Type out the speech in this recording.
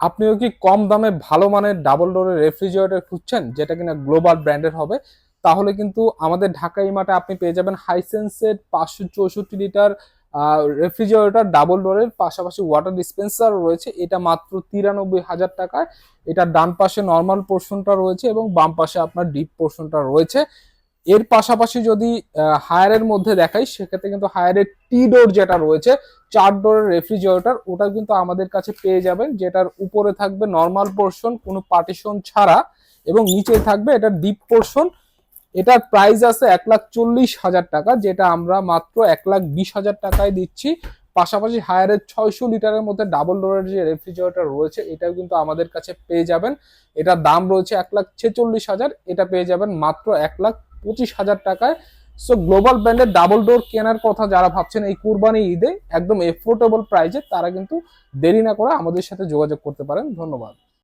আপনিও কি কম দামে ভালো মানের ডাবল ডোরের রেফ্রিজারেটর খুঁজছেন, যেটা কিনা গ্লোবাল ব্র্যান্ডের হবে? তাহলে কিন্তু আমাদের ঢাকা ইমাটে আপনি পেয়ে যাবেন হাইসেন্সের পাঁচশো চৌষট্টি লিটার রেফ্রিজারেটর ডাবল ডোরের পাশাপাশি ওয়াটার ডিসপেন্সার রয়েছে। এটা মাত্র তিরানব্বই হাজার টাকায়। এটা ডান পাশে নর্মাল পোর্শনটা রয়েছে এবং বাম পাশে আপনার ডিপ পোর্শনটা রয়েছে। এর পাশাপাশি যদি হায়ারের মধ্যে দেখাই, সেক্ষেত্রে কিন্তু হায়ারের টি ডোর যেটা রয়েছে, চার ডোরের রেফ্রিজারেটর ওটা কিন্তু আমাদের কাছে পেয়ে যাবেন, যেটার উপরে থাকবে নর্মাল পোর্শন কোনো পার্টিশন ছাড়া, এবং নিচে থাকবে এটা ডিপ পোর্শন এটার প্রাইস আছে এক লাখ চল্লিশ হাজার টাকা, যেটা আমরা মাত্র এক লাখ বিশ হাজার টাকায় দিচ্ছি। পাশাপাশি হায়ারের ছয়শো লিটারের মধ্যে ডাবল ডোরের যে রেফ্রিজারেটর রয়েছে, এটাও কিন্তু আমাদের কাছে পেয়ে যাবেন। এটার দাম রয়েছে এক লাখ ছেচল্লিশ হাজার, এটা পেয়ে যাবেন মাত্র এক লাখ পঁচিশ হাজার টাকায়। সো গ্লোবাল ব্র্যান্ডের ডাবল ডোর কেনার কথা যারা ভাবছেন, এই কুরবানি ঈদে একদম এফোর্ডেবল প্রাইজে তারা কিন্তু দেরি না করে আমাদের সাথে যোগাযোগ করতে পারেন। ধন্যবাদ।